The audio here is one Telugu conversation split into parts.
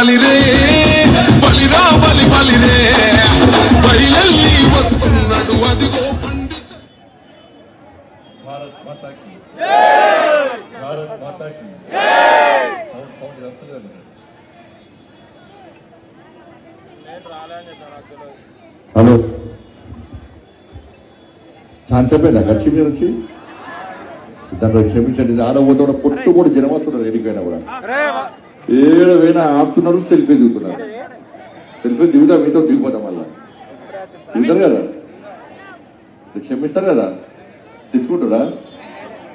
బలిరే బలిరా బలి బలిరే. బయలల్లి వస్తున్నాడు అదిగో భారత్ భారత్ హలో. ఛాన్స్ అయిపోయిందా? గచ్చి మీద వచ్చి? దాంట్లో క్షమించండి. ఆడబోతే కూడా పొట్టు కూడా జనం వస్తున్నారు ఎడికైనా కూడా. ఏడు వేనా ఆపుతున్నారు సెల్ఫీ దిగుతున్నారు. సెల్ఫీ దిగుతా మీతో దిగిపోతాం మళ్ళా. దిగుతారు కదా? మీరు క్షమిస్తారు కదా? తిట్టుకుంటురా?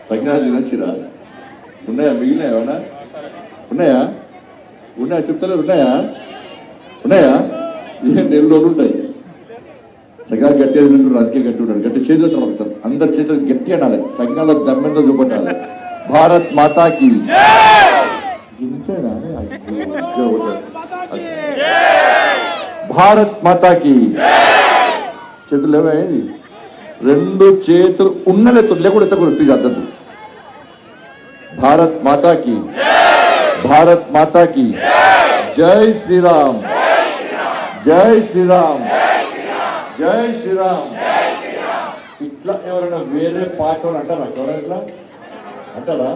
సంక్రాంతి నచ్చిరా ఉన్నాయా? మిగిలినాయా ఏమన్నా? ఉన్నాయా? ఉన్నాయా? చెప్తలేరు. ఉన్నాయా? ఉన్నాయా? ఏం నెల రోజులు ఉంటాయి. సగా గట్టి తింటున్నారు అందుకే గట్టి ఉంటారు గట్టి చేతులు ఒకసారి. అందరి చేతులు గట్టి అనాలి సగనాల దమ్మెందో చూపెట్టాలి. భారత్ మాతాకి. ఇంతేనా. భారత్ మాతాకి! చేతులు ఏది? రెండు చేతులు ఉన్నలెత్తు లేకుండా ఎత్తకూడదు ప్లీజ్ అద్దద్దు భారత్ మాతాకి! భారత్ మాతాకి! జై శ్రీరామ్! జై శ్రీరామ్! జై శ్రీరామ్! ఇట్లా ఎవరైనా వేరే పాట వాళ్ళు అంటారా? ఎవరైనా? అంటారా?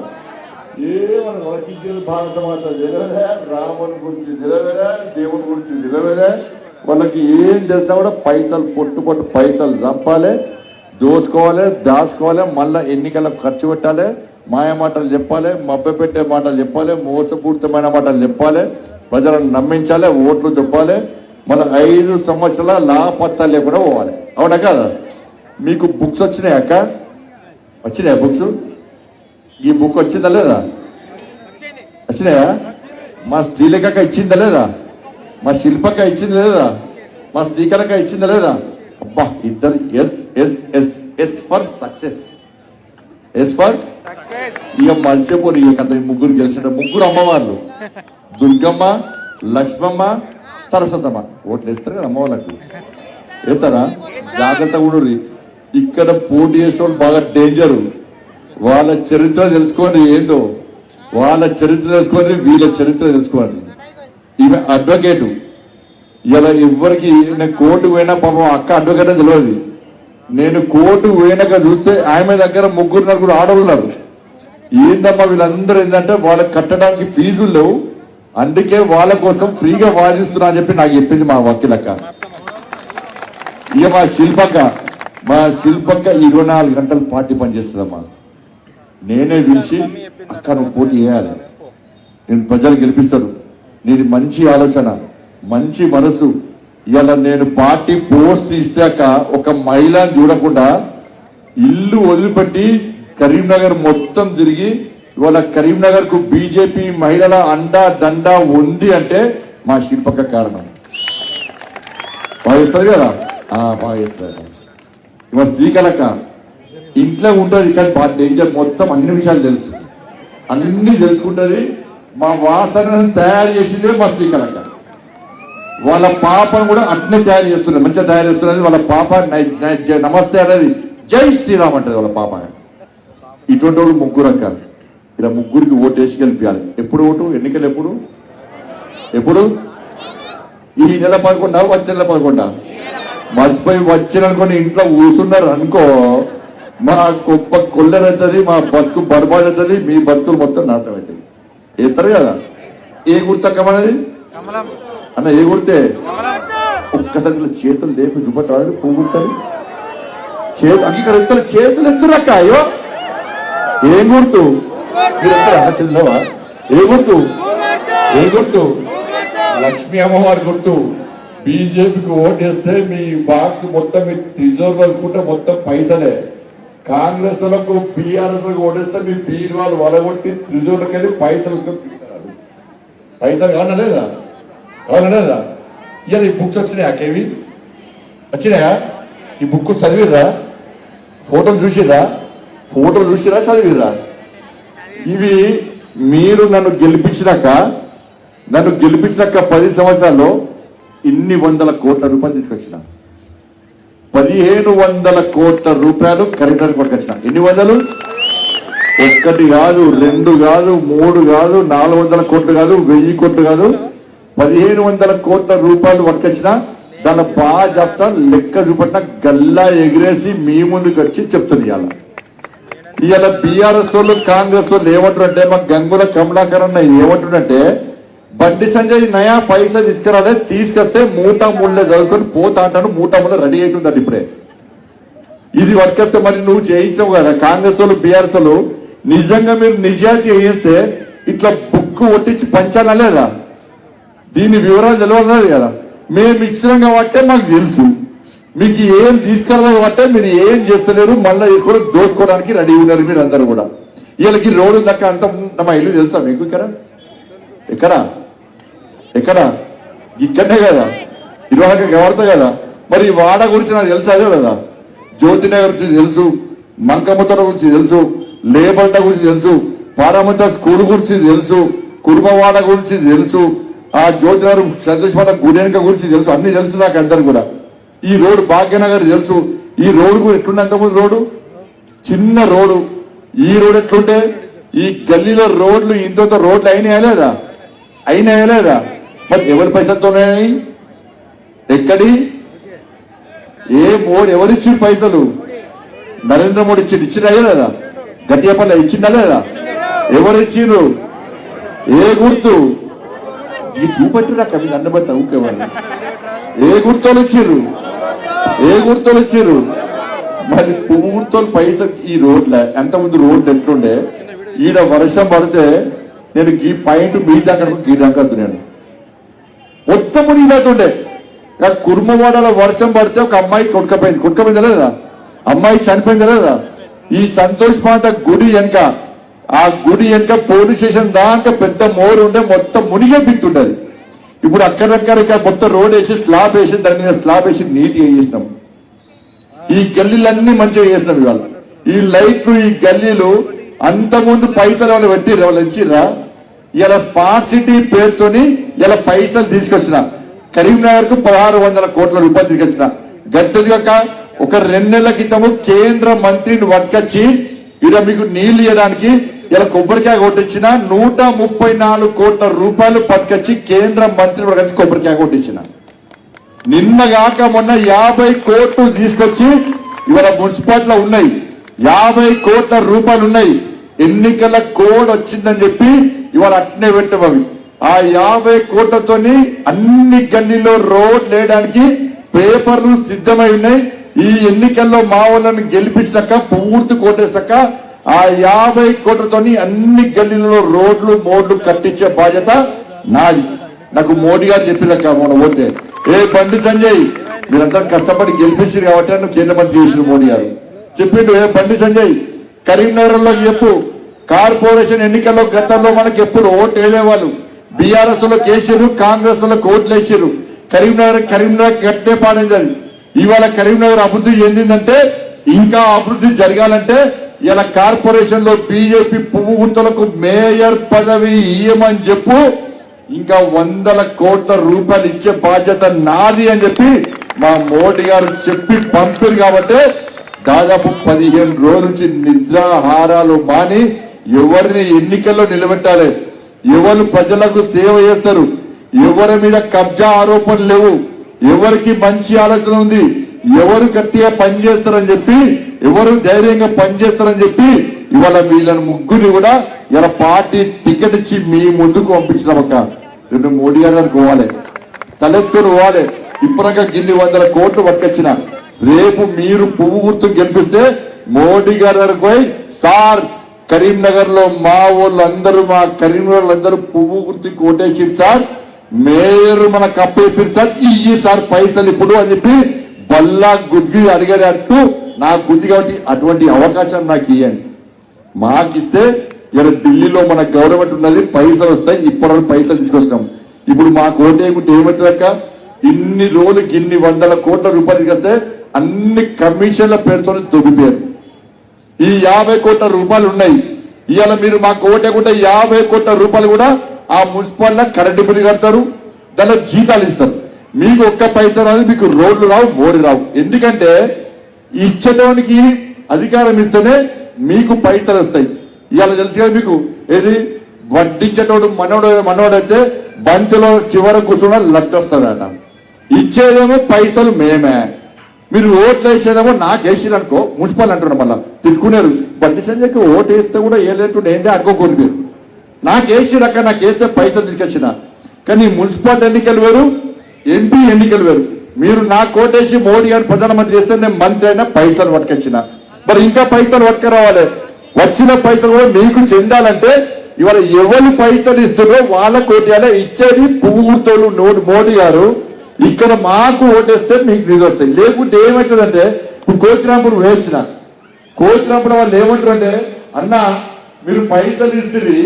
ఏమని వాళ్ళకి భారత మాత తెలియదా రాముని గురించి తెలియదా దేవుని గురించి తెలియదా వాళ్ళకి ఏం తెలిసినా కూడా పైసలు పొట్టు పొట్టు పైసలు చంపాలి దోసుకోవాలి దాచుకోవాలి మళ్ళా ఎన్నికలకు ఖర్చు పెట్టాలి మాయ మాటలు చెప్పాలి మబ్బ పెట్టే మాటలు చెప్పాలి మోసపూరితమైన మాటలు చెప్పాలి ప్రజలను నమ్మించాలి ఓట్లు చెప్పాలి మన ఐదు సంవత్సరాల లాపత్తా లేకుండా పోవాలి. అవునా కదా? మీకు బుక్స్ వచ్చినాయి అక్క? వచ్చినాయా బుక్స్? ఈ బుక్ వచ్చిందా లేదా? వచ్చినాయా? మా స్త్రీలకక్క ఇచ్చిందా లేదా? మా శిల్పక ఇచ్చిందా లేదా? మా స్త్రీకలక ఇచ్చిందా లేదా? అబ్బా ఇద్దరు S S S S for success. S for? ఇక మర్చిపోరు ఇక కథ ముగ్గురు గెలిచిన ముగ్గురు అమ్మవార్లు. దుర్గమ్మ లక్ష్మమ్మ సరస్వతమ్మ. ఓట్లు వేస్తారు కదా అమ్మ వాళ్ళకు వేస్తారా. జాగ్రత్త కూడా ఇక్కడ పోటీ చేసే వాళ్ళు బాగా డేంజర్ వాళ్ళ చరిత్ర తెలుసుకొని ఏందో. వాళ్ళ చరిత్ర తెలుసుకొని వీళ్ళ చరిత్ర తెలుసుకోండి. ఈమె అడ్వకేటు ఇలా ఎవ్వరికి నేను కోర్టు పోయినా పాపం అక్క అడ్వకేట్ తెలియదు. నేను కోర్టు పోయినాక చూస్తే ఆమె దగ్గర ముగ్గురు నలుగురు ఆడవున్నారు ఏందమ్మా వీళ్ళందరూ ఏంటంటే వాళ్ళకి కట్టడానికి ఫీజులు లేవు. అందుకే వాళ్ళ కోసం ఫ్రీగా వాదిస్తున్నా అని చెప్పి నాకు చెప్పింది మా వకీలక్క ఇక మా శిల్పక్క మా శిల్పక్క ఇరవై నాలుగు గంటలు పార్టీ పనిచేస్తుందమ్మా నేనే పిలిచి అక్క నువ్వు పోటీ చేయాలి. నేను ప్రజలు గెలిపిస్తారు. నీది మంచి ఆలోచన మంచి మనసు. ఇలా నేను పార్టీ పోస్ట్ ఇస్తాక ఒక మహిళను చూడకుండా ఇల్లు వదిలిపెట్టి కరీంనగర్ మొత్తం తిరిగి ఇవాళ కరీంనగర్కు బీజేపీ మహిళల అండా దండా ఉంది అంటే మా శిల్పక కారణం. భావిస్తారు కదా? భావిస్తారు ఇవాళ స్త్రీకలక ఇంట్లో ఉంటుంది కానీ బాగా డేంజర్ మొత్తం అన్ని విషయాలు తెలుసు. అన్ని తెలుసుకుంటుంది. మా వాసనను తయారు చేసిందే మా స్త్రీకలక వాళ్ళ పాపను కూడా అట్నే తయారు చేస్తున్నారు. మంచిగా తయారు చేస్తున్నది వాళ్ళ పాప జై- నమస్తే అనేది జై శ్రీరామ్ అంటది వాళ్ళ పాప. ఇటువంటి వాళ్ళు ముగ్గురు అక్క ఇలా ముగ్గురికి ఓటు వేసి గెలిపించాలి ఎప్పుడు ఓటు? ఎన్నికలు ఎప్పుడు? ఎప్పుడు? ఈ నెల పదకొండా? వచ్చే నెల పదకొండా? మర్చిపోయి వచ్చిననుకొని ఇంట్లో కూర్చున్నారు అనుకో మా గొప్ప కొల్లెరవుతుంది మా బతుకు బర్బాద్ అవుతుంది మీ బతుకులు మొత్తం నాశనం అవుతుంది వేస్తారు కదా? ఏ గుర్తక్కమన్నది అన్న ఏ గుర్తే? ఒక్కసారి చేతులు లేపి చూపట్టాలి పువ్వుంటారు చేతులు అంగీకరిస్తారు చేతులు ఎత్తురక్క అయ్యో. ఏం గుర్తు? మీరు ఎత్తురా చెల్లవా ఏ గుర్తు? ఏ గుర్తు? లక్ష్మీ అమ్మవారి గుర్తు. బీజేపీకి ఓటేస్తే మీ బాక్స్ మొత్తం మీ రిజర్వ్ వేసుకుంటే మొత్తం పైసలే. కాంగ్రెస్లకు బీఆర్ఎస్లకు మీ బీర్ వాళ్ళు వలగొట్టి రిజర్వ్కి వెళ్ళి పైసలు పైసలు కావాలా లేదా? కావాలా లేదా? ఇవాళ ఈ బుక్స్ వచ్చినాయా కేవి? వచ్చినాయా? ఈ బుక్ చదివిరా ఫోటోలు చూసిరా ఫోటోలు చూసిరా చదివిరా ఇవి మీరు నన్ను గెలిపించినాక నన్ను గెలిపించినాక పది సంవత్సరాల్లో ఇన్ని వందల కోట్ల రూపాయలు తీసుకొచ్చిన. పదిహేను వందల కోట్ల రూపాయలు కరీంనగర్ కొట్టుకొచ్చిన ఎన్ని వందలు? ఒక్కటి కాదు రెండు కాదు మూడు కాదు నాలుగు వందల కోట్లు కాదు వెయ్యి కోట్లు కాదు. పదిహేను వందల కోట్ల రూపాయలు పట్టుకొచ్చిన. దాని బాగా చెప్తా లెక్క చూపట్టిన గల్లా ఎగిరేసి మీ ముందుకు వచ్చి చెప్తుంది ఇవాళ. ఇవాళ బీఆర్ఎస్ వాళ్ళు కాంగ్రెస్ వాళ్ళు ఏమంటారంటే మా గంగుల కమలాకర్ అన్న ఏమంటుండంటే బండి సంజయ్ నయా పైసా తీసుకురాలే తీసుకొస్తే మూట ముళ్ళే చదువుకొని పోతా అంటాను మూట ముళ్ళ రెడీ అవుతుందండి ఇప్పుడే. ఇది వర్కర్తో మరి నువ్వు చేయిస్తావు కదా కాంగ్రెస్ వాళ్ళు బీఆర్ఎస్ వాళ్ళు నిజంగా మీరు నిజాయితీ చేయిస్తే ఇట్లా బుక్ కొట్టించి పంచాలా లేదా? దీని వివరాలు తెలియదు కదా మేము ఇచ్చినాం కాబట్టి మాకు తెలుసు. మీకు ఏం తీసుకురాలేదు కాబట్టి మీరు ఏం చేస్తలేరు మళ్ళీ తీసుకొని దోసుకోవడానికి రెడీ ఉన్నారు మీరు అందరు కూడా. వీళ్ళకి రోడ్డు దక్క అంత మా ఇల్లు తెలుసా మీకు ఇక్కడ? ఎక్కడ? ఎక్కడ? ఇక్కడనే కదా. ఇరవై ఎవరితో కదా. మరి ఈ వాడ గురించి నాకు తెలుసు? అదే కదా. జ్యోతినగర్ గురించి తెలుసు మంకమ్మతోట గురించి తెలుసు లేబర్ట గురించి తెలుసు పారామంత స్కూల్ గురించి తెలుసు కురుమవాడ గురించి తెలుసు ఆ జ్యోతినగర్ సతీష్మాత గుడెనక గురించి తెలుసు అన్ని తెలుసు నాకు అందరు కూడా. ఈ రోడ్డు భాగ్యనగర్ తెలుసు. ఈ రోడ్డు కూడా ఎట్లుండే అంతకుముందు రోడ్డు? చిన్న రోడ్డు. ఈ రోడ్ ఎట్లుంటే ఈ గల్లీలో రోడ్లు ఇంత రోడ్లు అయినాయా లేదా? అయినాయా లేదా? మరి ఎవరి పైసలతో ఎక్కడి? ఏ మోడీ ఎవరిచ్చి పైసలు? నరేంద్ర మోడీ ఇచ్చిండు ఇచ్చిందా లేదా గట్టిగా ఇచ్చిందా లేదా? ఎవరిచ్చిండ్రు ఏ గుర్తు? ఇది చూపెట్టురా కవి అన్నబట్ట ఊకేవాళ్ళు ఏ గుర్తులు ఇచ్చిర్రు ఏ గుర్తులు ఇచ్చిర్రు మరి పువ్వు గుర్తులు పైసలు ఈ రోడ్ల ఎంత ముందు రోడ్లు ఎట్లుండే? ఈడ వర్షం పడితే నేను ఈ పాయింట్ మీ దగ్గర ఈ దాకా నేను. మొత్తం మునిగిపోతుండే ఇక కుర్మవాడలో వర్షం పడితే ఒక అమ్మాయి కొట్టుకపోయింది కొట్టుకపోయిందా లేదా అమ్మాయి చనిపోయింది లేదా ఈ సంతోష్ మాత గుడి వెనక ఆ గుడి వెనక పోలీస్ స్టేషన్ దాకా పెద్ద మోరు ఉండే మొత్తం మునిగే బిత్తుండది ఇప్పుడు అక్కడక్కడ మొత్తం రోడ్ వేసి స్లాబ్ వేసి దాని మీద స్లాబ్ వేసి నీట్గా చేసినాం. ఈ గల్లీలన్నీ మంచిగా చేసినాం ఇవాళ. ఈ లైట్లు ఈ గల్లీలు అంతకుముందు పైసలు వాళ్ళు పెట్టి వాళ్ళు ఇచ్చిరా ఇలా స్మార్ట్ సిటీ పేరుతోని ఇలా పైసలు తీసుకొచ్చిన. కరీంనగర్కు పదహారు వందల కోట్ల రూపాయలు తీసుకొచ్చిన. గట్టది యొక్క ఒక రెండు నెలల క్రితము కేంద్ర మంత్రిని పట్టుకొచ్చి ఇలా మీకు నీళ్ళు ఇవ్వడానికి ఇలా కొబ్బరికాయ కొట్టించిన నూట ముప్పై నాలుగు కోట్ల రూపాయలు పట్టుకొచ్చి కేంద్ర మంత్రి పట్టుకొచ్చి కొబ్బరికాయ కొట్టించిన. నిన్నగాక మొన్న యాభై కోట్లు తీసుకొచ్చి ఇవాళ మున్సిపాలిటీలో ఉన్నాయి. యాభై కోట్ల రూపాయలు ఉన్నాయి. ఎన్నికల కోడ్ వచ్చిందని చెప్పి ఇవాళ అట్నే పెట్టం ఆ యాభై కోట్లతోని అన్ని గల్లీలో రోడ్లు వేయడానికి పేపర్లు సిద్ధమై ఉన్నాయి. ఈ ఎన్నికల్లో మా వాళ్ళని గెలిపించాక పూర్తి కోటేసాక ఆ యాభై కోట్లతోని అన్ని గల్లీలలో రోడ్లు మోడ్లు కట్టించే బాధ్యత నాది. నాకు మోడీ గారు చెప్పినాక మొన్న పోతే. ఏ బండి సంజయ్ మీరంతా కష్టపడి గెలిపించారు కాబట్టి నువ్వు కేంద్ర మంత్రి చేసిన మోడీ గారు. చెప్పిండు ఏ బండి సంజయ్ కరీంనగర్లో చెప్పు. కార్పొరేషన్ ఎన్నికల్లో గతంలో మనకి ఎప్పుడు ఓటు వేసేవాళ్ళు బీఆర్ఎస్లో కేసీరు కాంగ్రెస్లో కోట్లు వేసారు కరీంనగర్ కరీంనగర్ కట్టే పాడేది. ఇవాళ కరీంనగర్ అభివృద్ధి చెందిందంటే ఇంకా అభివృద్ధి జరగాలంటే ఇలా కార్పొరేషన్లో బీజేపీ పువ్వు గుర్తులకు మేయర్ పదవి ఇయ్యమని చెప్పు ఇంకా వందల కోట్ల రూపాయలు ఇచ్చే బాధ్యత నాది అని చెప్పి మా మోడీ గారు చెప్పి పంపారు కాబట్టి దాదాపు పదిహేను రోజుల నుంచి నిద్రాహారాలు మాని ఎవరిని ఎన్నికల్లో నిలబెట్టాలి? ఎవరు ప్రజలకు సేవ చేస్తారు. ఎవరి మీద కబ్జా ఆరోపణలు లేవు. ఎవరికి మంచి ఆలోచన ఉంది ఎవరు గట్టిగా పనిచేస్తారని చెప్పి ఎవరు ధైర్యంగా పనిచేస్తారని చెప్పి ఇవాళ వీళ్ళని ముగ్గురిని కూడా ఇలా పార్టీ టికెట్ ఇచ్చి మీ ముందుకు పంపించిన ఒక రెండు మోడీ గారి పోవాలి. తలెత్తుకుని పోవాలి. ఇప్పటిక గిన్ని వందల కోట్లు పట్టుకొచ్చిన. రేపు మీరు పువ్వు గుర్తు గెలిపిస్తే మోడీ గారి పోయి సార్ కరీంనగర్లో మా వాళ్ళందరూ మా కరీంనగర్ అందరూ పువ్వు గుర్తు కోటేసిరు సార్. మేయర్ మన కప్పేపిరు సార్. ఇయ్యి సార్ పైసలు ఇప్పుడు అని చెప్పి బల్లా గుద్ది అంటూ. నాకు గుద్ది కాబట్టి అటువంటి అవకాశం నాకు ఇవ్వండి మాకిస్తే ఇలా ఢిల్లీలో మన గవర్నమెంట్ ఉన్నది పైసలు వస్తాయి ఇప్పటివరకు పైసలు తీసుకొస్తాం ఇప్పుడు మా ఓటేయకుంటే ఏమవుతుందక్క ఇన్ని రోజులకి ఇన్ని వందల కోట్ల రూపాయలు తీసుకొస్తే అన్ని కమిషన్ల పేరుతో దొబ్బిపోయారు. ఈ యాభై కోట్ల రూపాయలు ఉన్నాయి. ఇవాళ మీరు మాకు ఓటేకుంటే యాభై కోట్ల రూపాయలు కూడా ఆ మున్సిపాలిటీ కరెంటు బిల్లు కడతారు దానిలో జీతాలు ఇస్తారు. మీకు ఒక్క పైసా రాదు మీకు రోడ్లు రావు మోరి రావు. ఎందుకంటే ఇచ్చేటోనికి అధికారం ఇస్తేనే మీకు పైసలు వస్తాయి. ఇవాళ తెలుసు కదా మీకు ఏది? వడ్డించేటోడు మనోడు మనోడైతే బంతిలో చివర కూర్చున్న లెక్క వస్తుందట ఇచ్చేదేమో పైసలు మేమే. మీరు ఓట్లు వేసేదేమో నాకు వేసిరు అనుకో మున్సిపల్ అంటున్నారు మళ్ళీ. తిట్టుకున్నారు బండి సంజయ్కి ఓటు వేస్తే కూడా ఏ ఏందే అనుకోకూడదు మీరు. నాకు వేసిరు అక్క నాకు వేస్తే పైసలు తీసుకొచ్చిన. కానీ మున్సిపాలిటీ ఎన్నికలు వేరు ఎంపీ ఎన్నికలు వేరు. మీరు నా కోటేసి మోడీ గారు ప్రధానమంత్రి చేస్తే నేను మంత్రి అయినా పైసలు పట్టుకొచ్చిన. మరి ఇంకా పైసలు పట్టుకురావాలి. వచ్చిన పైసలు కూడా మీకు చెందాలంటే ఇవాళ ఎవరు పైసలు ఇస్తున్నారో వాళ్ళ కోటి ఇచ్చేది పువ్వు నోటి మోడీ గారు. ఇక్కడ మాకు ఓటేస్తే మీకు నిధి వస్తాయి లేకుంటే ఏమవుతుందంటే ఇప్పుడు కోతిరాంపూర్ వేసిన కోతిరాంపూర్ వాళ్ళు ఏమంటారు అంటే అన్న మీరు పైసలు ఇస్తుంది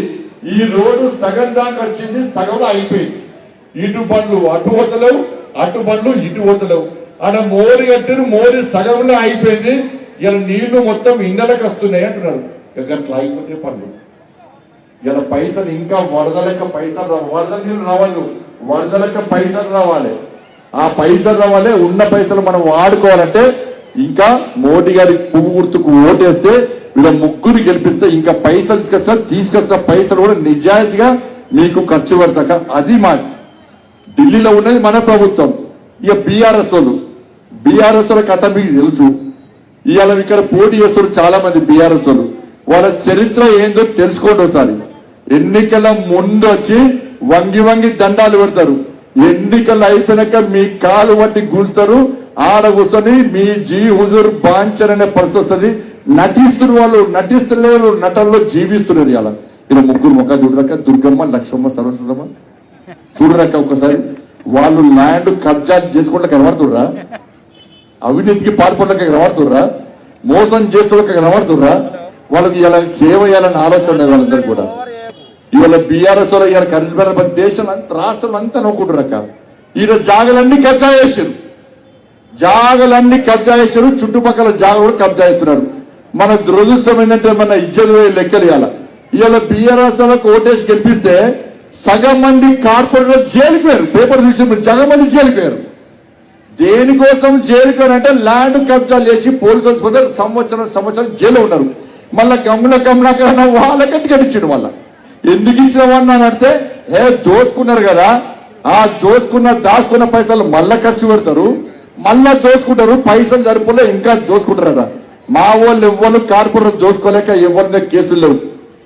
ఈ రోడ్డు సగం దాకా వచ్చింది సగంలో అయిపోయింది. ఇటు బండ్లు అటు పోతలేవు అటు బండ్లు ఇటు పోతలేవు. ఆడ మోరి కట్టిరు మోరి సగంలో అయిపోయింది. ఇలా నీళ్ళు మొత్తం ఇండలకు వస్తున్నాయి అంటున్నారు. ఇక అయిపోతే పనులు. ఇలా పైసలు ఇంకా వరద లెక్క పైసలు వరద నీళ్ళు రావాలి. వరద లెక్క పైసలు రావాలి. ఆ పైసలు వల్లే ఉన్న పైసలు మనం వాడుకోవాలంటే ఇంకా మోడీ గారి పువ్వు గుర్తుకు ఓటేస్తే వీళ్ళ ముగ్గురు గెలిపిస్తే ఇంకా పైసలు తీసుకొస్తా తీసుకొచ్చిన పైసలు కూడా నిజాయితీగా మీకు ఖర్చు పెడతాక అది మా ఢిల్లీలో ఉన్నది మన ప్రభుత్వం. ఇక బీఆర్ఎస్ వాళ్ళు బీఆర్ఎస్ వాళ్ళ కథ మీకు తెలుసు. ఇవాళ ఇక్కడ పోటీ చేస్తారు చాలా మంది బీఆర్ఎస్ వాళ్ళు. వాళ్ళ చరిత్ర ఏందో తెలుసుకోండి ఒకసారి. ఎన్నికల ముందు వచ్చి వంగి వంగి దండాలు పెడతారు. ఎన్నికలు అయిపోయినాక మీ కాలు వంటి గుంజుతారు ఆడ కూర్చొని మీ జీ హుజూర్ బాంచర్ అనే పరిస్థితి వస్తుంది నటిస్తున్నారు వాళ్ళు నటిస్తున్నారు నటనలో జీవిస్తున్నారు ఇలా ఇలా ముగ్గురు ముఖ చూడరాక దుర్గమ్మ లక్ష్మమ్మ సరస్వతమ్మ. చూడరాక ఒకసారి వాళ్ళు ల్యాండ్ కబ్జా చేసుకోవడానికి కనబడుతుర్రా? అవినీతికి పాల్పడలేక కనబడుతుర్రా? మోసం చేస్తున్న కనబడుతుర్రా? వాళ్ళకి ఇలా సేవ చేయాలని ఆలోచన వాళ్ళందరూ కూడా. ఇవాళ బీఆర్ఎస్ వాళ్ళు ఇవాళ కరీంనగర్ దేశం రాష్ట్రం అంతా నవ్వుకుంటారక్క ఈయన జాగలన్నీ కబ్జా చేశారు. జాగలన్నీ కబ్జా చేశారు. చుట్టుపక్కల జాగలు కూడా కబ్జా చేస్తున్నారు. మన దురదృష్టం ఏంటంటే మన ఇజ్జలు లెక్కలు ఇవాళ ఇవాళ బీఆర్ఎస్ ఓటేసి గెలిపిస్తే సగం మంది కార్పొరేటర్ జైలుకి పోయారు. పేపర్ చూసి సగం మంది జైలుకి పోయారు. దేనికోసం జైలుకి అంటే ల్యాండ్ కబ్జాలు చేసి పోలీసులు సంవత్సరం సంవత్సరం జైలు ఉన్నారు. మళ్ళీ గమ్మున గమ్మున వాళ్ళకంటే కట్టించాడు మళ్ళీ. ఎందుకు ఇచ్చినవని అని అంటే ఏ దోసుకున్నారు కదా. ఆ దోసుకున్న దాచుకున్న పైసలు మళ్ళా ఖర్చు పెడతారు. మళ్ళా దోసుకుంటారు. పైసలు సరిపోలే ఇంకా దోసుకుంటారు కదా మా వాళ్ళు ఎవ్వరు కార్పొరేట్ దోసుకోలేక ఎవరి మీద కేసులు లేవు.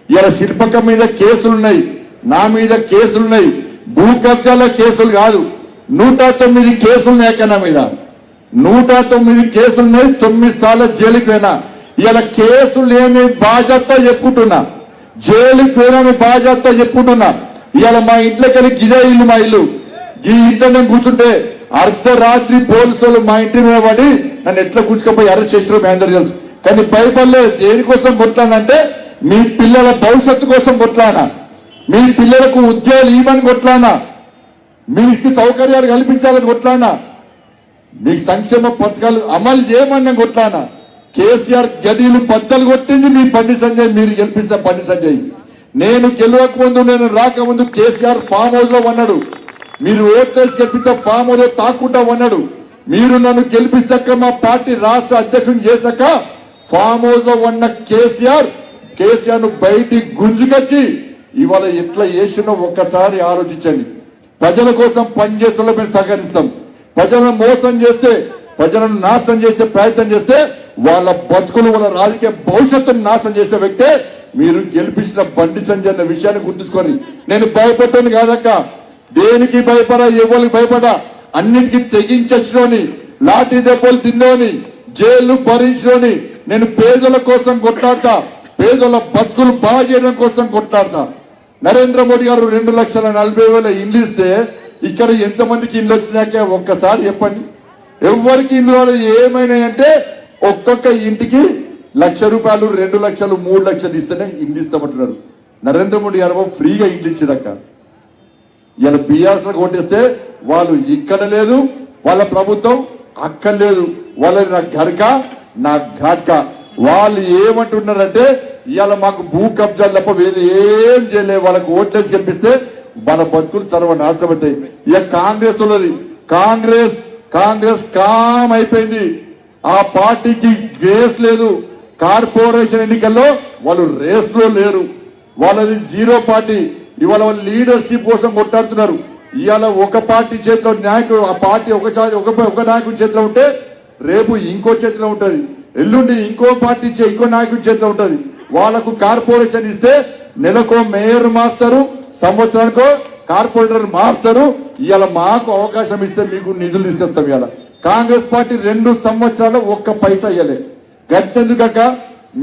ఇలా శిల్పకం మీద కేసులున్నాయి నా మీద కేసులున్నాయి భూ కబ్జాల కేసులు కాదు. నూట తొమ్మిది కేసులున్నాయి అక్క నా మీద. నూట తొమ్మిది కేసులున్నాయి తొమ్మిది సార్లు జైలుకి పోయినా. ఇలా కేసులు ఏమి బాధ్యత చెప్పుకుంటున్నా జైలుకి పోయిన బాధ్యత చెప్పుకుంటున్నా. ఇవాళ మా ఇంట్లోకి వెళ్ళి గిదే ఇల్లు మా ఇల్లు. ఈ ఇంట్లో నేను కూర్చుంటే అర్ధరాత్రి పోలీసులు మా ఇంటి మీద పడి నన్ను ఎట్లా కూర్చుకపోయి అరెస్ట్ చేసిన మీ అందరూ తెలుసు. కానీ భయపడలే. దేనికోసం కొట్లానంటే మీ పిల్లల భవిష్యత్తు కోసం కొట్లానా మీ పిల్లలకు ఉద్యోగాలు ఇవ్వమని కొట్లానా మీకు సౌకర్యాలు కల్పించాలని కొట్లానా మీ సంక్షేమ పథకాలు అమలు చేయమని కొట్లానా కేసీఆర్ గదిలు బద్దలు కొట్టింది మీ బండి సంజయ్ మీరు గెలిపించిన బండి సంజయ్. నేను గెలవకముందు నేను రాకముందు కేసీఆర్ ఫామ్ హౌస్లో ఉన్నాడు. మీరు ఓట్లేసి గెలిపిస్తే ఫామ్ హౌస్లో తాకుంటా ఉన్నాడు. మీరు నన్ను గెలిపించాక మా పార్టీ రాష్ట్ర అధ్యక్షుడు చేశాక ఫామ్ హౌస్లో ఉన్న కేసీఆర్ కేసీఆర్ను బయటికి గుంజుకొచ్చి ఇవాళ ఎట్లా చేసినో ఒక్కసారి ఆలోచించండి. ప్రజల కోసం పనిచేస్తున్న మేము సహకరిస్తాం. ప్రజలను మోసం చేస్తే ప్రజలను నాశనం చేసే ప్రయత్నం చేస్తే వాళ్ళ బతుకులు వాళ్ళ రాజకీయ భవిష్యత్తును నాశనం చేసే వ్యక్తే మీరు గెలిపించిన బండి సంజయ్ అన్న విషయాన్ని గుర్తుంచుకొని. నేను భయపడ్డాను కాదక్క. దేనికి భయపడా ఎవరికి భయపడా? అన్నిటికీ తెగించని లాఠీ దెబ్బలు తిన్నోని జైలు భరించులోని నేను పేదల కోసం కొట్లాడతా. పేదల బతుకులు బాగా చేయడం కోసం కొట్లాడతా. నరేంద్ర మోడీ గారు రెండు లక్షల నలభై వేల ఇల్లు ఇస్తే ఇక్కడ ఎంతమందికి ఇండ్లు వచ్చినాక ఒక్కసారి చెప్పండి. ఎవరికి ఇల్లు ఏమైనాయంటే ఒక్కొక్క ఇంటికి లక్ష రూపాయలు రెండు లక్షలు మూడు లక్షలు ఇస్తేనే ఇండ్లు ఇస్తామంటున్నారు. నరేంద్ర మోడీ గారు ఫ్రీగా ఇండ్లు ఇచ్చిందక్క ఇలా బీఆర్ఎస్ కొట్టేస్తే వాళ్ళు ఇక్కడ లేదు వాళ్ళ ప్రభుత్వం అక్కడ లేదు. వాళ్ళ నా గరక నా ఘాట్క. వాళ్ళు ఏమంటున్నారంటే ఇవాళ మాకు భూ కబ్జాలు తప్ప వేరే ఏం చేయలేదు వాళ్ళకి ఓట్లేసి గెలిపిస్తే మన బతుకులు తర్వాత నాశనం అవుతాయి. ఇక కాంగ్రెస్ ఉన్నది. కాంగ్రెస్ కాంగ్రెస్ కామ్ అయిపోయింది. ఆ పార్టీకి రేస్ లేదు. కార్పొరేషన్ ఎన్నికల్లో వాళ్ళు రేస్లో లేరు. వాళ్ళది జీరో పార్టీ. ఇవాళ వాళ్ళు లీడర్షిప్ కోసం కొట్టాడుతున్నారు ఇవాళ ఒక పార్టీ చేతిలో నాయకుడు ఆ పార్టీ ఒక ఒక ఒక నాయకుడి చేతిలో ఉంటే రేపు ఇంకో చేతిలో ఉంటుంది. ఎల్లుండి ఇంకో పార్టీ ఇచ్చే ఇంకో నాయకుడి చేతిలో ఉంటుంది. వాళ్ళకు కార్పొరేషన్ ఇస్తే నెలకో మేయర్ మారుస్తారు సంవత్సరానికో కార్పొరేటర్ మారుస్తారు. ఇవాళ మాకు అవకాశం ఇస్తే మీకు నిధులు తీసుకొస్తాం ఇవాళ. కాంగ్రెస్ పార్టీ రెండు సంవత్సరాలు ఒక్క పైసా ఇవ్వలే గట్టెందుకక్క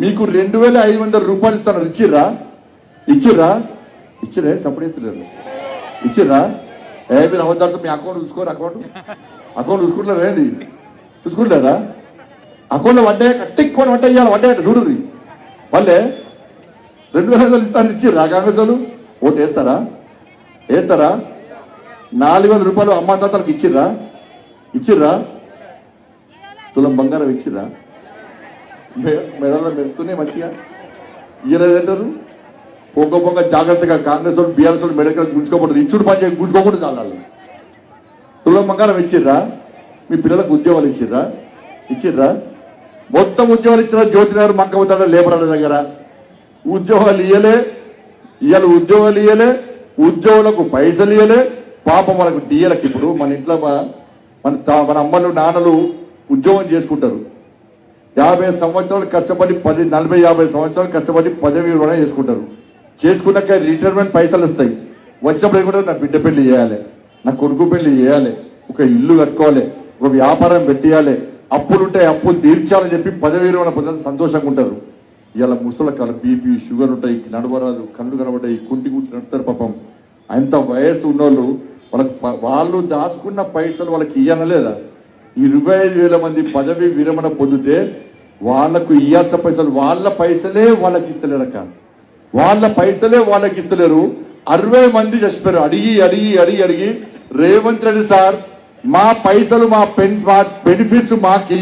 మీకు రెండు వేల ఐదు వందల రూపాయలు ఇస్తాను. ఇచ్చిర్రా? ఇచ్చిర్రా? ఇచ్చిరే సపోర్ట్ ఇస్తలేరు ఇచ్చిర్రా? ఏ మీరు అబద్ధాలతో మీ అకౌంట్ చూసుకోరు? అకౌంట్? అకౌంట్ చూసుకుంటారా ఏంది? చూసుకుంటారా అకౌంట్లో వడ్డే కట్టిక్కొని వంట ఇవ్వాలి వడ్డే చూడు వాళ్ళే రెండు వేల ఐదు వందలు ఇస్తాను. ఇచ్చిర్రా కాంగ్రెస్ వాళ్ళు? ఓటు వేస్తారా? వేస్తారా? నాలుగు వేల రూపాయలు అమ్మ తాతలకు ఇచ్చిర్రా? ఇచ్చిర్రా? తులం బంగారం ఇచ్చిర్రా? మెడల మెడుతూనే మంచిగా. ఇయ్యలేదంటారు పొంగ పొంగ జాగ్రత్తగా కాంగ్రెస్ వాళ్ళు బీఆర్ఎస్ వాళ్ళు మెడకలు గుంజుకోకూడదు ఇచ్చుడు పని చేయ గుంజుకోకూడదు చాలు తులం బంగారం ఇచ్చిర్రా? మీ పిల్లలకు ఉద్యోగాలు ఇచ్చిర్రా? ఇచ్చిర్రా? మొత్తం ఉద్యోగాలు ఇచ్చిన జ్యోతి గారు మక్క లేబర్ దగ్గర. ఉద్యోగాలు ఇయ్యలే ఇవాళ ఉద్యోగాలు ఇయ్యలే ఉద్యోగులకు పైసలు ఇయ్యలే పాపం మనకు డిఎలకు ఇప్పుడు మన ఇంట్లో మా- మన మన అమ్మలు నాన్నలు ఉద్యోగం చేసుకుంటారు. యాభై సంవత్సరాలు కష్టపడి పది నలభై యాభై సంవత్సరాలు కష్టపడి పదవి రుణం చేసుకుంటారు. చేసుకున్నాక రిటైర్మెంట్ పైసలు వస్తాయి. వచ్చినప్పుడు కూడా నా బిడ్డ పెళ్ళి చేయాలి. నా కొడుకు పెళ్ళి చేయాలి. ఒక ఇల్లు కట్టుకోవాలి. ఒక వ్యాపారం పెట్టేయాలి. అప్పులుంటే అప్పులు తీర్చాలని చెప్పి పదవి విరమణ పొందని సంతోషంగా ఉంటారు. ఇలా ముసలి కాల బీపీ షుగర్ ఉంటాయి నడవరాదు కళ్ళు కనబడ్డాయి కుంటి గుంటి నడుస్తారు పాపం. అంత వయస్సు ఉన్నోళ్ళు వాళ్ళకి ప- వాళ్ళు దాచుకున్న పైసలు వాళ్ళకి ఇయ్యనలేదా ఇరవై ఐదు వేల మంది పదవి విరమణ పొందితే వాళ్ళకు ఇయ్యాల్సిన పైసలు వాళ్ళ పైసలే వాళ్ళకి ఇస్తలేరక వాళ్ళ పైసలే వాళ్ళకి ఇస్తలేరు. అరవై మంది చచ్చిపోయారు. అడిగి అడిగి అడిగి అడిగి రేవంత్ రెడ్డి సార్ మా పైసలు మా పెన్ మా బెనిఫిట్స్ మాకి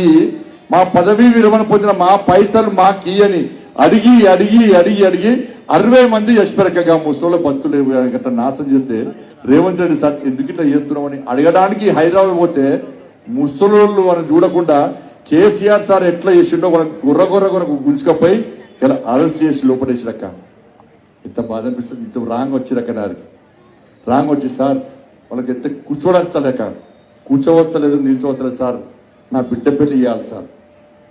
మా పదవీ విరమణ పొందిన మా పైసలు మాకి అని అడిగి అడిగి అడిగి అడిగి అరవై మంది యశ్వరకగా ముసలి బతుకులు గట్ట నాశనం చేస్తే రేవంత్ రెడ్డి సార్ ఎందుకు ఇట్లా చేస్తున్నామని అడగడానికి హైదరాబాద్ పోతే ముసలోళ్ళు అని చూడకుండా కేసీఆర్ సార్ ఎట్లా చేసిండో వాళ్ళకి గుర్ర గుర్ర గుర్ర గుంజుకపోయి ఇలా అరెస్ట్ చేసి లోపడేసిరక్క ఎంత బాధ అనిపిస్తుంది ఇంత రాంగ్ వచ్చిరక్క దానికి రాంగ్ వచ్చి సార్ వాళ్ళకి ఎంత కూర్చోడస్తలేక కూర్చోవస్తలేదు నిల్చోవస్తలేదు సార్. నా బిడ్డ పెళ్ళి ఇవ్వాలి సార్.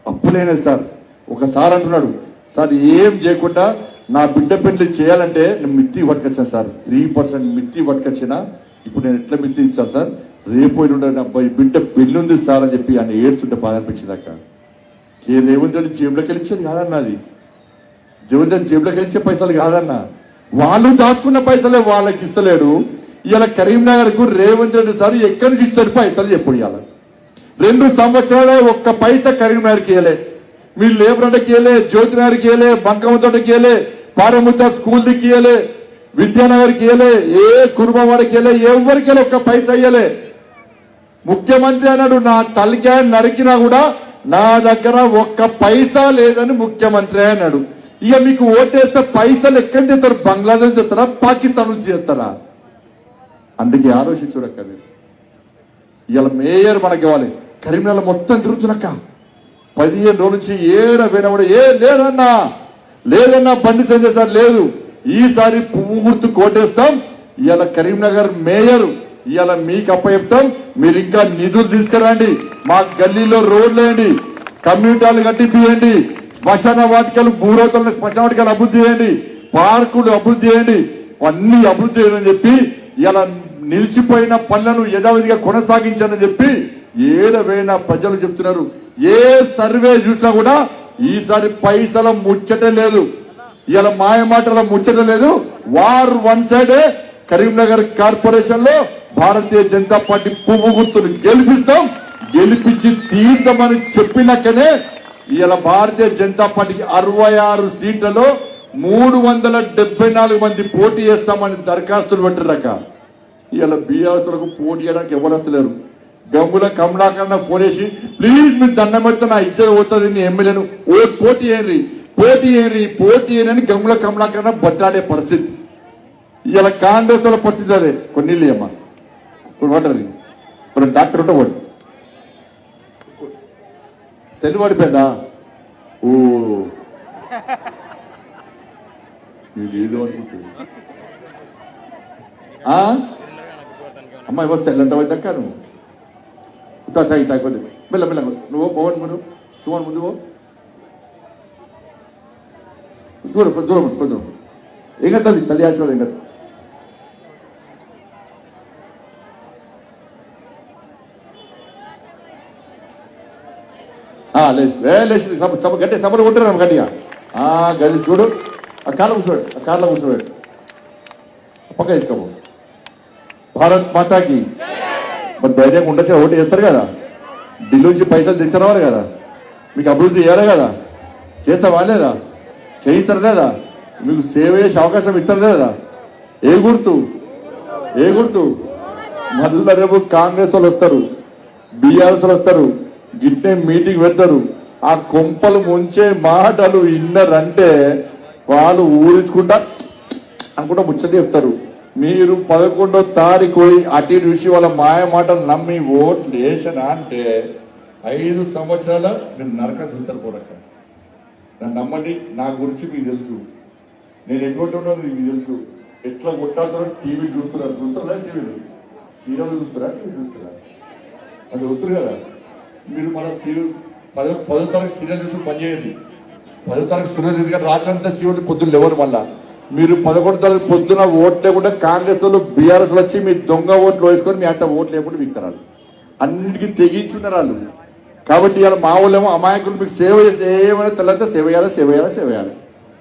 అప్పులేనే సార్. ఒకసారి అంటున్నాడు సార్ ఏం చేయకుండా నా బిడ్డ పెళ్ళి చేయాలంటే నేను మిత్తి పట్టుకొచ్చాను సార్. త్రీ పర్సెంట్ మిత్తి పట్టుకొచ్చిన ఇప్పుడు నేను ఎట్లా మిత్తి ఇచ్చాను సార్? రేపు పోయిన బిడ్డ పెళ్ళి ఉంది సార్ అని చెప్పి ఆయన ఏడ్చుంటే బాధ అనిపించింది అక్క కే రేవంత్ రెడ్డి జేబులోకి వెళ్ళిచ్చేది కాదన్నది జగన్ జేబులోకి వెళ్ళిచ్చే పైసలు కాదన్న. వాళ్ళు దాచుకున్న పైసలే వాళ్ళకి ఇస్తలేడు. ఇలా కరీంనగర్కు రేవంత్ రెడ్డి సార్ ఎక్కడి నుంచి ఇస్తారు పైసలు చెప్పు ఇవాళ. రెండు సంవత్సరాలు ఒక్క పైసా కరీంనగర్కి ఇవ్వలే. మీరు లేబర్ ఇవ్వలే జ్యోతినగర్కి వెళ్ళే బంకమతోటకి ఇవ్వలే పారముత స్కూల్ దిక్కి ఇవ్వలే విద్యానగర్కి ఇవ్వలే ఏ కుటుంబం వెళ్ళే ఎవరికి వెళ్ళి ఒక్క పైసా అయ్యలే ముఖ్యమంత్రి అన్నాడు నా తలకాయ నరికినా కూడా నా దగ్గర ఒక్క పైసా లేదని ముఖ్యమంత్రి అన్నాడు. ఇక మీకు ఓటేస్తే పైసలు ఎక్కడి చేస్తారు బంగ్లాదేశ్ చేస్తారా పాకిస్తాన్ నుంచి చేస్తారా అందుకే ఆలోచించుడక్క మీరు ఇవాళ మేయర్ మనకి ఇవ్వాలి. కరీంనగర్ మొత్తం తిరుగుతున్నక్క. పదిహేను రోజుల నుంచి ఏడ పోయినా కూడా ఏ లేదన్నా లేదన్నా బండి సంజయ్ సార్ లేదు. ఈసారి పువ్వు గుర్తు కోటేస్తాం. ఇవాళ కరీంనగర్ మేయర్ ఇవాళ మీకు అప్పచెప్తాం. మీరు ఇంకా నిధులు తీసుకురండి. మా గల్లీలో రోడ్లు వేయండి. కమ్యూనిటాలు కట్టిపియండి శ్మశాన వాటికలు భూరోతలను శ్మశాన వాటికలు అభివృద్ధి చేయండి. పార్కులు అభివృద్ధి చేయండి. అన్ని అభివృద్ధి చేయని చెప్పి ఇలా నిలిచిపోయిన పనులను యథావిధిగా కొనసాగించని చెప్పి ఏడవైనా ప్రజలు చెప్తున్నారు ఏ సర్వే చూసినా కూడా ఈసారి పైసల ముచ్చట లేదు. ఇలా మాయమాటల ముచ్చట లేదు. వార్ వన్ సైడే కరీంనగర్ కార్పొరేషన్లో భారతీయ జనతా పార్టీ పువ్వు గుర్తును గెలిపిస్తాం. గెలిపించి తీర్థమని చెప్పినాకనే ఇలా భారతీయ జనతా పార్టీకి అరవై ఆరు సీట్లలో మూడు వందల డెబ్బై నాలుగు మంది పోటీ చేస్తామని దరఖాస్తులు పెట్టరక ఇలా బీఆర్ఎస్లకు పోటీ చేయడానికి ఎవరు వస్తలేరు. గంగుల కమలాకరణ ఫోన్ చేసి ప్లీజ్ మీరు దండం పెడితే నా ఇచ్చేది పోతుంది నీ ఎమ్మెల్యేను. ఓ పోటీ ఏంటి పోటీ ఏంటి పోటీ ఏనని గమ్ముల కమలాకరణ బద్దాడే పరిస్థితి. ఇలా కాంగ్రెస్ వాళ్ళ పరిస్థితి అదే. కొన్ని అమ్మా ఇప్పుడు ఇప్పుడు డాక్టర్ ఉంటే వాడు సెల్ పడిపోయిందా ఓ ఏదో అనుకుంటుంది. అమ్మాయి వస్తే ఎల్లంట పోయిందక్క నువ్వు ఇట్లా తాగి తాగిపోతే మెల్ల మెల్ల నువ్వు పవన్ ముందు సుమన్ ముందు దూరం దూరం పో, కొంచెం ఏం కదా తల్లి ఆశీర్వాదం ఏం కదా ఆ, లేచి ఏ సభ గట్టి సభలు కొట్టారు గట్టిగా ఆ గది చూడు ఆ కార్లో కూర్చోడు ఆ కార్లో కూర్చోడు పక్క తీసుకోము భారత్ మాతాకి మరి ధైర్యం ఉండొచ్చు ఓటు చేస్తారు కదా. ఢిల్లీ నుంచి పైసలు తెచ్చినవారు కదా. మీకు అభివృద్ధి చేయాలి కదా. చేస్తావా లేదా? చేయిస్తారు లేదా? మీకు సేవ చేసే అవకాశం ఇస్తారు లేదా? ఏ గుర్తు? ఏ గుర్తు? మళ్ళీ రేపు కాంగ్రెస్ వాళ్ళు వస్తారు. బీఆర్ఎస్ వాళ్ళు వస్తారు. గిట్టే మీటింగ్ పెడతారు. ఆ కొంపలు ముంచే మాటలు ఇన్నరంటే వాళ్ళు ఊరించుకుంటా అనుకుంటా ముచ్చట చెప్తారు. మీరు పదకొండో తారీఖు పోయి అటు ఇటు విషయం వాళ్ళ మాయ మాటలు నమ్మి ఓట్లు వేసనా అంటే ఐదు సంవత్సరాల మీరు నరక చూస్తారు పోరక్క నన్ను నమ్మండి నా గురించి మీకు తెలుసు. నేను ఎటువంటి ఉన్నాను మీకు తెలుసు. ఎట్లా కొట్టాల్సిన టీవీ చూస్తున్నారు? చూస్తారా టీవీలు సీరియల్ చూస్తారా? టీవీ చూస్తారా? అది వద్దు కదా. మీరు మన సీరియల్ పదో పదో తారీఖు సీరియల్ చూసి పనిచేయండి పదో తారీఖు సీరియల్ ఎందుకంటే రాత్రంతా సీరియల్ పొద్దున్న లేవరు మళ్ళా. మీరు పదకొండు తారీఖు పొద్దున ఓట్ లేకుండా కాంగ్రెస్ వాళ్ళు బీఆర్ఎస్ వచ్చి మీ దొంగ ఓట్లు వేసుకొని మీ అంత ఓట్లు లేకుండా విత్తనాలు అన్నిటికీ తెగించున్నారు వాళ్ళు. కాబట్టి ఇవాళ మా వాళ్ళేమో అమాయకులు మీకు సేవ చేస్తే ఏమైనా తెల్లంతా సేవ చేయాలి సేవ చేయాలి సేవ చేయాలి.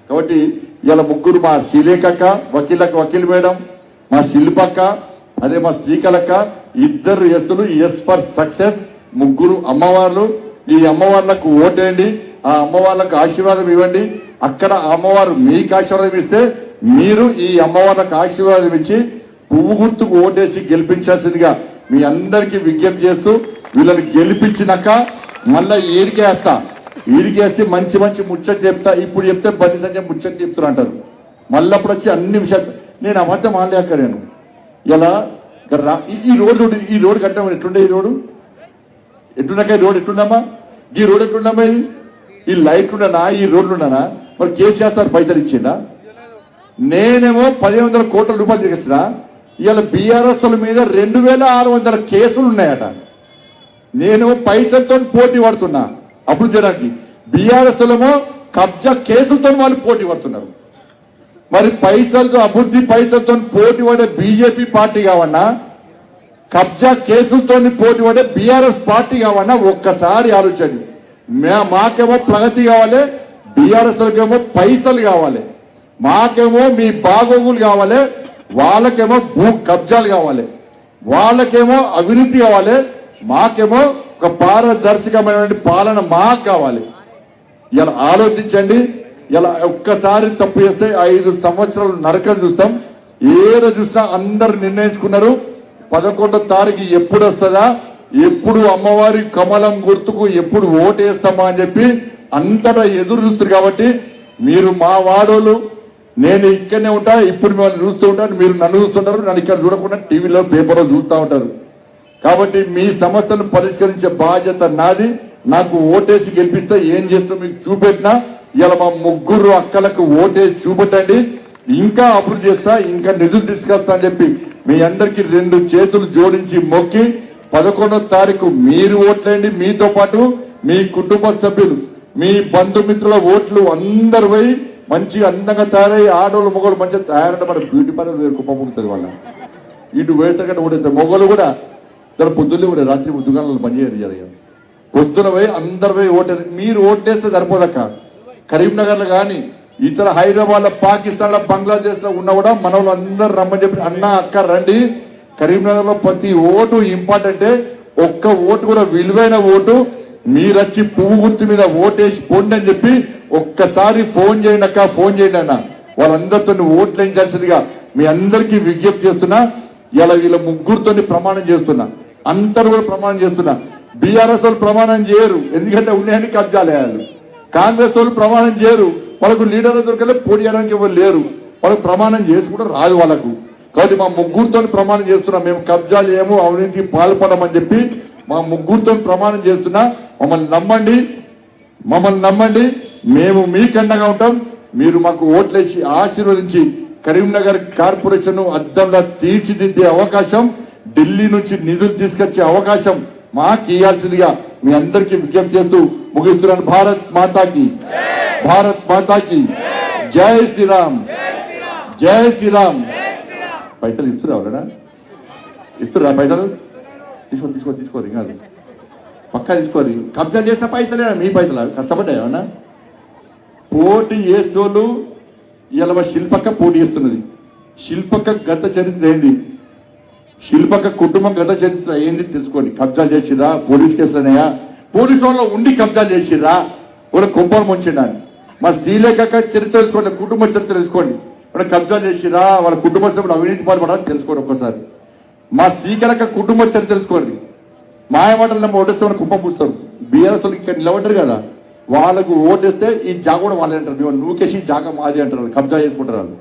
కాబట్టి ఇవాళ ముగ్గురు మా శ్రీలేఖక్క వకీలక్క వకీల్ మేడం మా శిల్పక్క అదే మా శ్రీకలక్క ఇద్దరు ఎస్తులు ఎస్ ఫర్ సక్సెస్. ముగ్గురు అమ్మవార్లు. ఈ అమ్మవార్లకు ఓటేయండి. ఆ అమ్మవార్లకు ఆశీర్వాదం ఇవ్వండి. అక్కడ అమ్మవారు మీకు ఆశీర్వాదం ఇస్తే మీరు ఈ అమ్మవారికి ఆశీర్వాదం ఇచ్చి పువ్వు గుర్తుకు ఓటేసి గెలిపించాల్సిందిగా మీ అందరికీ విజ్ఞప్తి చేస్తూ వీళ్ళని గెలిపించినాక మళ్ళా ఏరికేస్తా ఈడికేసి మంచి మంచి ముచ్చట చెప్తా. ఇప్పుడు చెప్తే బండి సంఖ్య ముచ్చట చెప్తున్నా అంటారు. మళ్ళప్పుడు వచ్చి అన్ని విషయాలు నేను అబద్ధం ఆడలేక నేను. ఇలా రా- ఈ- రోడ్డు ఈ రోడ్డు కట్టాము ఎట్లుండే ఈ రోడ్డు? ఎట్లున్నాక ఈ రోడ్ ఎట్లుండమ్మా ఈ రోడ్ ఎట్లుండమ్మా ఇది? ఈ లైట్ ఉండనా ఈ రోడ్లు ఉండనా మరి కేసీఆర్ సార్ పైసలు ఇచ్చిండా? నేనేమో పదిహేను వందల కోట్ల రూపాయలు చేస్తున్నా ఇవాళ బీఆర్ఎస్ మీద రెండు వేల ఆరు వందల కేసులు ఉన్నాయట. నేను పైసలతో పోటీ పడుతున్నా అభివృద్ధి చేయడానికి. బీఆర్ఎస్లమో కబ్జా కేసులతో వాళ్ళు పోటీ పడుతున్నారు. మరి పైసలతో అభివృద్ధి పైసలతో పోటీ పడే బీజేపీ పార్టీ కావన్నా కబ్జా కేసులతో పోటీ పడే బీఆర్ఎస్ పార్టీ కావన్నా ఒక్కసారి ఆలోచండి మాకేమో ప్రగతి కావాలి బీఆర్ఎస్ పైసలు కావాలి. మాకేమో మీ బాగోగులు కావాలి. వాళ్ళకేమో భూ కబ్జాలు కావాలి. వాళ్ళకేమో అవినీతి కావాలి. మాకేమో ఒక పారదర్శకమైనటువంటి పాలన మాకు కావాలి. ఇలా ఆలోచించండి. ఇలా ఒక్కసారి తప్పు చేస్తే ఐదు సంవత్సరాలు నరకం చూస్తాం. ఏదో చూసినా అందరు నిర్ణయించుకున్నారు. పదకొండో తారీఖు ఎప్పుడు వస్తుందా? ఎప్పుడు అమ్మవారి కమలం గుర్తుకు ఎప్పుడు ఓటేస్తామా అని చెప్పి అంతటా ఎదురు చూస్తారు కాబట్టి మీరు మా వాడోళ్ళు నేను ఇక్కడనే ఉంటా ఇప్పుడు మిమ్మల్ని చూస్తూ ఉంటాను మీరు నన్ను చూస్తుంటారు నన్ను ఇక్కడ చూడకుండా టీవీలో పేపర్లో చూస్తూ ఉంటారు. కాబట్టి మీ సమస్యను పరిష్కరించే బాధ్యత నాది. నాకు ఓటేసి గెలిపిస్తే ఏం చేస్తూ మీకు చూపెట్టినా ఇలా మా ముగ్గురు అక్కలకు ఓటేసి చూపెట్టండి. ఇంకా అభివృద్ధి చేస్తా ఇంకా నిధులు తీసుకొస్తా అని చెప్పి మీ అందరికి రెండు చేతులు జోడించి మొక్కి పదకొండో తారీఖు మీరు ఓట్లేండి మీతో పాటు మీ కుటుంబ సభ్యులు మీ బంధుమిత్రుల ఓట్లు అందరు పోయి మంచిగా అందంగా తయారై ఆడవాళ్ళు మొగలు మంచిగా తయారంటే మన బ్యూటీ పార్లర్ కుప్ప పుడుతుంది వాళ్ళ. ఇటు వేస్తే కంటే ఓడేస్తారు మొగలు కూడా ఇక్కడ పొద్దున్నే కూడా రాత్రి దుకాణాలు పనిచేయరు జరిగారు పొద్దున పోయి అందరు పోయి ఓటారు మీరు ఓటేస్తే సరిపోదక్క. కరీంనగర్లో కానీ ఇతర హైదరాబాద్లో పాకిస్తాన్లో బంగ్లాదేశ్లో ఉన్నా కూడా మన అందరు రమ్మని చెప్పి అన్న అక్క రండి. కరీంనగర్లో ప్రతి ఓటు ఇంపార్టెంటే ఒక్క ఓటు కూడా విలువైన ఓటు మీరొచ్చి పువ్వు గుర్తు మీద ఓటేసి పోండి అని చెప్పి ఒక్కసారి ఫోన్ చేయండి అక్క ఫోన్ చేయండి అన్న. వాళ్ళందరితో ఓట్లు వేయించాల్సిందిగా మీ అందరికీ విజ్ఞప్తి చేస్తున్నా. ఇలా వీళ్ళ ముగ్గురుతో ప్రమాణం చేస్తున్నా. అందరు కూడా ప్రమాణం చేస్తున్నా. బీఆర్ఎస్ వాళ్ళు ప్రమాణం చేయరు. ఎందుకంటే ఉన్నాయని కబ్జాలేయాలి. కాంగ్రెస్ వాళ్ళు ప్రమాణం చేయరు. వాళ్ళకు లీడర్ దొరకలే పోటీ చేయడానికి ఎవరు లేరు. వాళ్ళకు ప్రమాణం చేసి కూడా రాదు వాళ్ళకు. కాబట్టి మా ముగ్గురుతో ప్రమాణం చేస్తున్నాం. మేము కబ్జాలు ఏమో అవినీతికి పాల్పడమని చెప్పి మా ముగ్గురుతో ప్రమాణం చేస్తున్నా మమ్మల్ని నమ్మండి. మమ్మల్ని నమ్మండి. మేము మీకండగా ఉంటాం. మీరు మాకు ఓట్లేసి ఆశీర్వదించి కరీంనగర్ కార్పొరేషన్ అద్దంలా తీర్చిదిద్దే అవకాశం ఢిల్లీ నుంచి నిధులు తీసుకొచ్చే అవకాశం మాకు ఇవ్వాల్సిందిగా మీ అందరికీ విజ్ఞప్తి చేస్తూ ముగిస్తున్నాను. భారత్ మాతాకి. భారత్ మాతాకి. జై శ్రీరామ్. జై శ్రీరామ్. పైసలు ఇస్తున్నా ఎవరైనా? ఇస్తున్నా పైసలు? తీసుకో తీసుకో తీసుకోరు కాదు పక్కా తీసుకోరు. కబ్జా చేసిన పైసలే మీ పైసలు? కష్టపడ్డాయి ఏమన్నా? పోటీ చేస్తోళ్ళు ఇలా మా శిల్పక్క పోటీ చేస్తున్నది. శిల్పక్క గత చరిత్ర ఏంది? శిల్పక్క కుటుంబం గత చరిత్ర ఏంది తెలుసుకోండి. కబ్జా చేసిరా పోలీస్ కేసులనయా? పోలీసు వాళ్ళు ఉండి కబ్జా చేసిరా వాళ్ళ కుంభం ముంచిండా? మా శ్రీలేఖక్క చరిత్ర తెలుసుకోండి కుటుంబ చరిత్ర తెలుసుకోండి. వాళ్ళ కబ్జా చేసిరా వాళ్ళ కుటుంబ సభ్యులు అవినీతి పాల్పడాలని తెలుసుకోండి ఒక్కసారి. మా శ్రీకరక్క కుటుంబ చర్య తెలుసుకోండి. మాయమాటలు నమ్మ ఓటేస్తామని కుప్పం పూస్తారు బీఆర్ఎస్ ఇక్కడ నిలబడ్డారు కదా వాళ్ళకు ఓటేస్తే ఈ జాగ కూడా వాళ్ళే అంటారు. మేము నూకేసి జాగ మాది అంటారు. కబ్జా చేసుకుంటారు వాళ్ళు.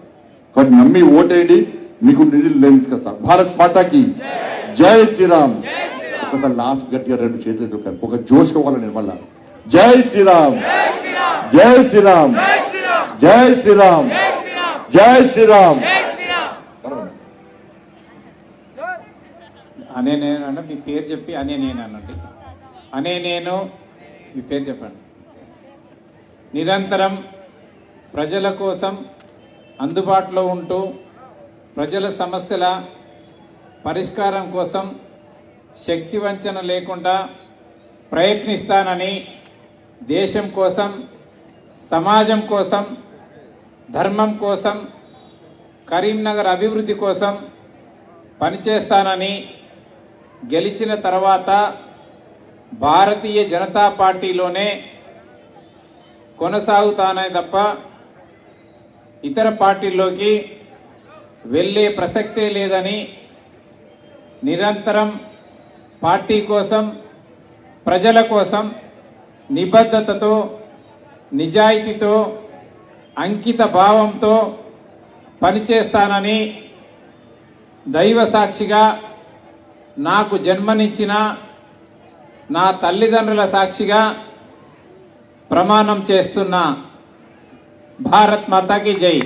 కాబట్టి నమ్మి ఓటేయండి. మీకు నిధులు నేను తీసుకొస్తా. భారత్ మాతాకి జై శ్రీరామ్. ఒకసారి లాస్ట్ గట్టిగా రెండు చేతులు ఒక జోష్ కావాలి నేను మళ్ళా. జై శ్రీరామ్. జై శ్రీరామ్. జై శ్రీరామ్. జై శ్రీరామ్. అనే నేను అంటే మీ పేరు చెప్పి అనే నేను అనండి అనే నేను మీ పేరు చెప్పండి. నిరంతరం ప్రజల కోసం అందుబాటులో ఉంటూ ప్రజల సమస్యల పరిష్కారం కోసం శక్తి వంచన లేకుండా ప్రయత్నిస్తానని దేశం కోసం సమాజం కోసం ధర్మం కోసం కరీంనగర్ అభివృద్ధి కోసం పనిచేస్తానని గెలిచిన తర్వాత భారతీయ జనతా పార్టీలోనే కొనసాగుతానే తప్ప ఇతర పార్టీల్లోకి వెళ్ళే ప్రసక్తే లేదని నిరంతరం పార్టీ కోసం ప్రజల కోసం నిబద్ధతతో నిజాయితీతో అంకిత భావంతో పనిచేస్తానని దైవ సాక్షిగా నాకు జన్మనిచ్చిన నా తల్లిదండ్రుల సాక్షిగా ప్రమాణం చేస్తున్న భారత్ మాతాకి జై.